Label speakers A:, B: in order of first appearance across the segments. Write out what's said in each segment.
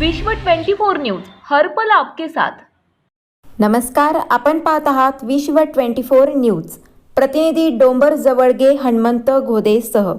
A: विश्व 24 न्यूज हर्पल आपके साथ.
B: नमस्कार आपण पाहत आहात विश्व ट्वेंटी फोर न्यूज. प्रतिनिधी डोंबर जवळगे हनुमंत घोदेसह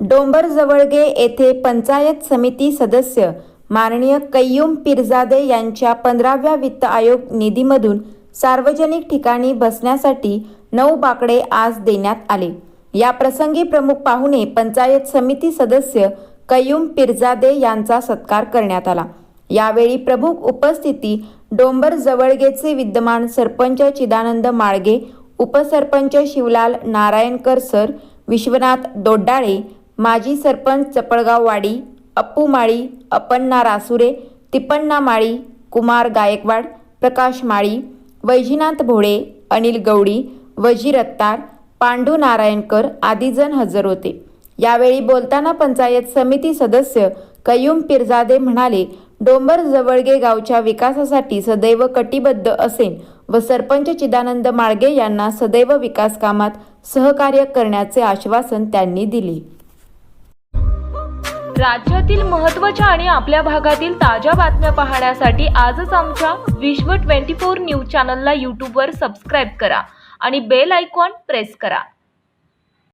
B: डोंबर जवळगे येथे पंचायत समिती सदस्य माननीय कय्यूम पिरजादे यांच्या पंधराव्या वित्त आयोग निधीमधून सार्वजनिक ठिकाणी बसण्यासाठी नऊ बाकडे आज देण्यात आले. या प्रसंगी प्रमुख पाहुणे पंचायत समिती सदस्य कयूम पिरजादे यांचा सत्कार करण्यात आला. यावेळी प्रमुख उपस्थिती डोंबर जवळगेचे विद्यमान सरपंच चिदानंद माळगे उपसरपंच शिवलाल नारायणकर सर विश्वनाथ दोड्डाळे माजी सरपंच चपळगाव वाडी अप्पू माळी अप्पण्णा रासुरे तिपन्ना माळी कुमार गायकवाड प्रकाश माळी वैजीनाथ भोळे अनिल गवडी वजीर अत्तार पांडू नारायणकर आदीजण हजर होते. यावेळी बोलताना पंचायत समिती सदस्य कयूम पिरजादे म्हणाले डोंबर जवळगे गावच्या विकासासाठी सदैव कटिबद्ध असेन व सरपंच चिदानंद माळगे यांना सदैव विकास कामात सहकार्य करण्याचे आश्वासन त्यांनी दिले.
A: राज्यातील महत्त्वाच्या आणि आपल्या भागातील ताज्या बातम्या पाहण्यासाठी आजच आमच्या विश्व 24 न्यूज चॅनलला यूट्यूबवर सबस्क्राईब करा आणि बेल आयकॉन प्रेस करा.